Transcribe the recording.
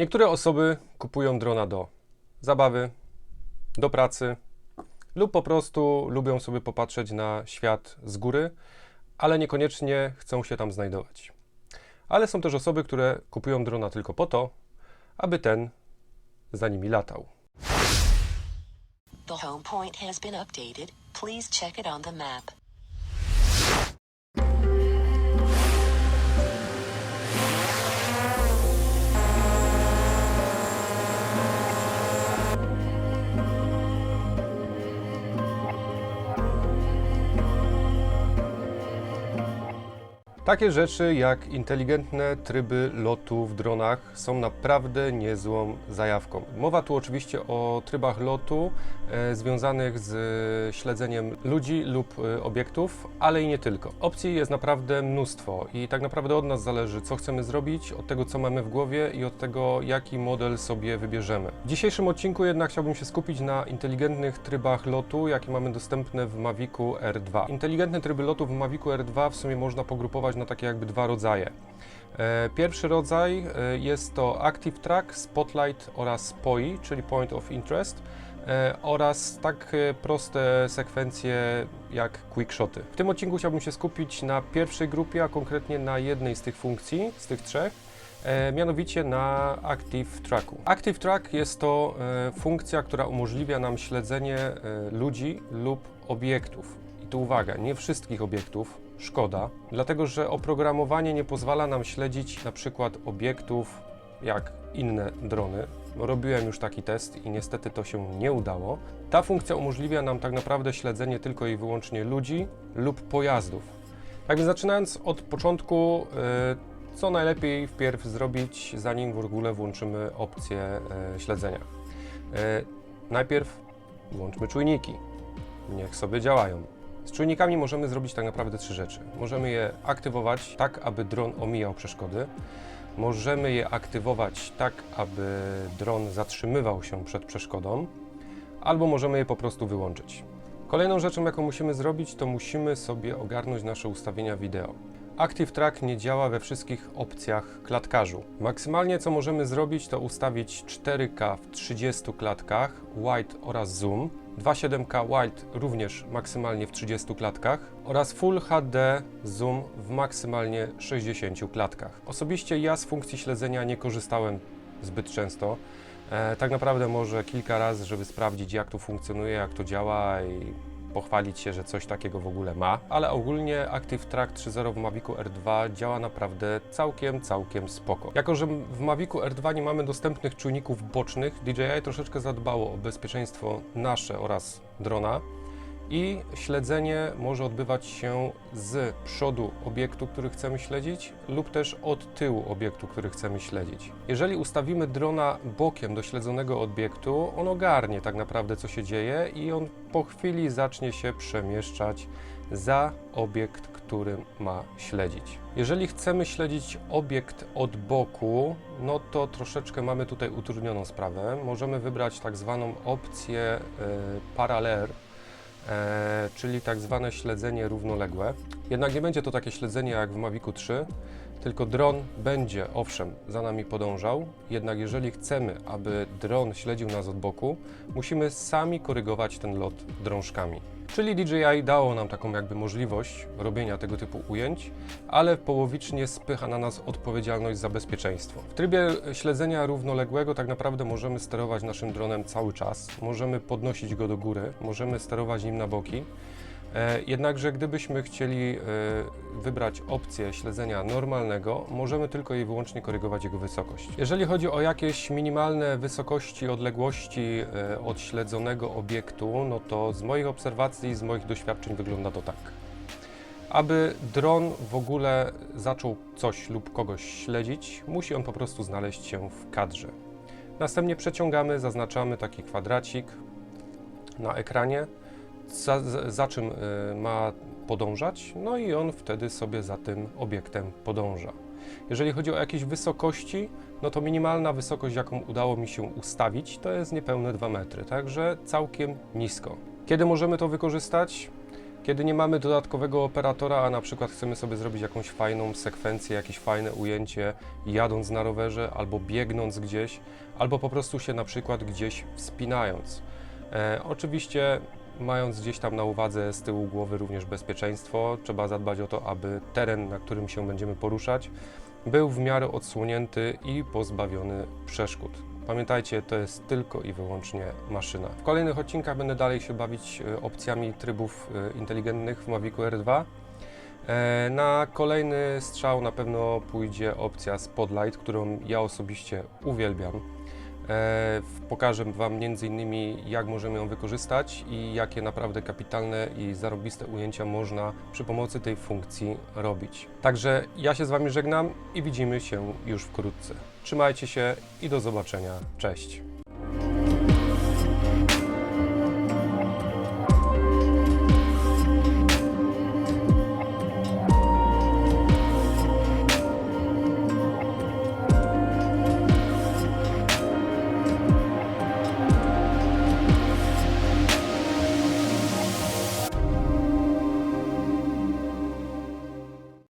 Niektóre osoby kupują drona do zabawy, do pracy lub po prostu lubią sobie popatrzeć na świat z góry, ale niekoniecznie chcą się tam znajdować. Ale są też osoby, które kupują drona tylko po to, aby ten za nimi latał. The home point has been updated. Please check it on the map. Takie rzeczy jak inteligentne tryby lotu w dronach są naprawdę niezłą zajawką. Mowa tu oczywiście o trybach lotu e, związanych z śledzeniem ludzi lub e, obiektów, ale i nie tylko. Opcji jest naprawdę mnóstwo i tak naprawdę od nas zależy, co chcemy zrobić, od tego, co mamy w głowie i od tego, jaki model sobie wybierzemy. W dzisiejszym odcinku jednak chciałbym się skupić na inteligentnych trybach lotu, jakie mamy dostępne w Mavicu R2. Inteligentne tryby lotu w Mavicu R2 w sumie można pogrupować na takie jakby dwa rodzaje. E, Pierwszy rodzaj e, jest to Active Track, Spotlight oraz POI, czyli Point of Interest e, oraz tak proste sekwencje jak quickshoty. W tym odcinku chciałbym się skupić na pierwszej grupie, a konkretnie na jednej z tych funkcji, z tych trzech, mianowicie na Active Tracku. Active Track jest to funkcja, która umożliwia nam śledzenie ludzi lub obiektów. I tu uwaga, nie wszystkich obiektów, szkoda, dlatego że oprogramowanie nie pozwala nam śledzić na przykład obiektów jak inne drony. Robiłem już taki test i niestety to się nie udało. Ta funkcja umożliwia nam tak naprawdę śledzenie tylko i wyłącznie ludzi lub pojazdów. Tak więc zaczynając od początku, y, co najlepiej wpierw zrobić, zanim w ogóle włączymy opcję y, śledzenia. Y, Najpierw włączmy czujniki. Niech sobie działają. Z czujnikami możemy zrobić tak naprawdę trzy rzeczy. Możemy je aktywować tak, aby dron omijał przeszkody. Możemy je aktywować tak, aby dron zatrzymywał się przed przeszkodą, albo możemy je po prostu wyłączyć. Kolejną rzeczą, jaką musimy zrobić, to musimy sobie ogarnąć nasze ustawienia wideo. Active Track nie działa we wszystkich opcjach klatkarzu. Maksymalnie co możemy zrobić, to ustawić 4K w 30 klatkach, wide oraz zoom, 2.7K wide również maksymalnie w 30 klatkach oraz Full HD zoom w maksymalnie 60 klatkach. Osobiście ja z funkcji śledzenia nie korzystałem zbyt często. E, tak naprawdę może kilka razy, żeby sprawdzić jak to funkcjonuje, jak to działa i pochwalić się, że coś takiego w ogóle ma, ale ogólnie Active Track 3.0 w Mavicu R2 działa naprawdę całkiem, całkiem spoko. Jako, że w Mavicu R2 nie mamy dostępnych czujników bocznych, DJI troszeczkę zadbało o bezpieczeństwo nasze oraz drona i śledzenie może odbywać się z przodu obiektu, który chcemy śledzić, lub też od tyłu obiektu, który chcemy śledzić. Jeżeli ustawimy drona bokiem do śledzonego obiektu, on ogarnie tak naprawdę, co się dzieje, i on po chwili zacznie się przemieszczać za obiekt, który ma śledzić. Jeżeli chcemy śledzić obiekt od boku, no to troszeczkę mamy tutaj utrudnioną sprawę. Możemy wybrać tak zwaną opcję y, parallel, e, czyli tak zwane śledzenie równoległe. Jednak nie będzie to takie śledzenie jak w Mavicu 3, tylko dron będzie owszem za nami podążał, jednak jeżeli chcemy, aby dron śledził nas od boku, musimy sami korygować ten lot drążkami. Czyli DJI dało nam taką jakby możliwość robienia tego typu ujęć, ale połowicznie spycha na nas odpowiedzialność za bezpieczeństwo. W trybie śledzenia równoległego tak naprawdę możemy sterować naszym dronem cały czas, możemy podnosić go do góry, możemy sterować nim na boki. E, Jednakże gdybyśmy chcieli e, wybrać opcję śledzenia normalnego, możemy tylko i wyłącznie korygować jego wysokość. Jeżeli chodzi o jakieś minimalne wysokości, odległości e, od śledzonego obiektu, no to z moich obserwacji, z moich doświadczeń wygląda to tak. Aby dron w ogóle zaczął coś lub kogoś śledzić, musi on po prostu znaleźć się w kadrze. Następnie przeciągamy, zaznaczamy taki kwadracik na ekranie, za, za, czym y, ma podążać, no i on wtedy sobie za tym obiektem podąża. Jeżeli chodzi o jakieś wysokości, no to minimalna wysokość, jaką udało mi się ustawić, to jest niepełne 2 metry, także całkiem nisko. Kiedy możemy to wykorzystać? Kiedy nie mamy dodatkowego operatora, a na przykład chcemy sobie zrobić jakąś fajną sekwencję, jakieś fajne ujęcie jadąc na rowerze albo biegnąc gdzieś, albo po prostu się na przykład gdzieś wspinając. E, oczywiście mając gdzieś tam na uwadze z tyłu głowy również bezpieczeństwo, trzeba zadbać o to, aby teren, na którym się będziemy poruszać, był w miarę odsłonięty i pozbawiony przeszkód. Pamiętajcie, to jest tylko i wyłącznie maszyna. W kolejnych odcinkach będę dalej się bawić e, opcjami trybów e, inteligentnych w Mavicu R2. E, Na kolejny strzał na pewno pójdzie opcja Spotlight, którą ja osobiście uwielbiam. E, Pokażę Wam m.in. jak możemy ją wykorzystać i jakie naprawdę kapitalne i zarobiste ujęcia można przy pomocy tej funkcji robić. Także ja się z Wami żegnam i widzimy się już wkrótce. Trzymajcie się i do zobaczenia. Cześć!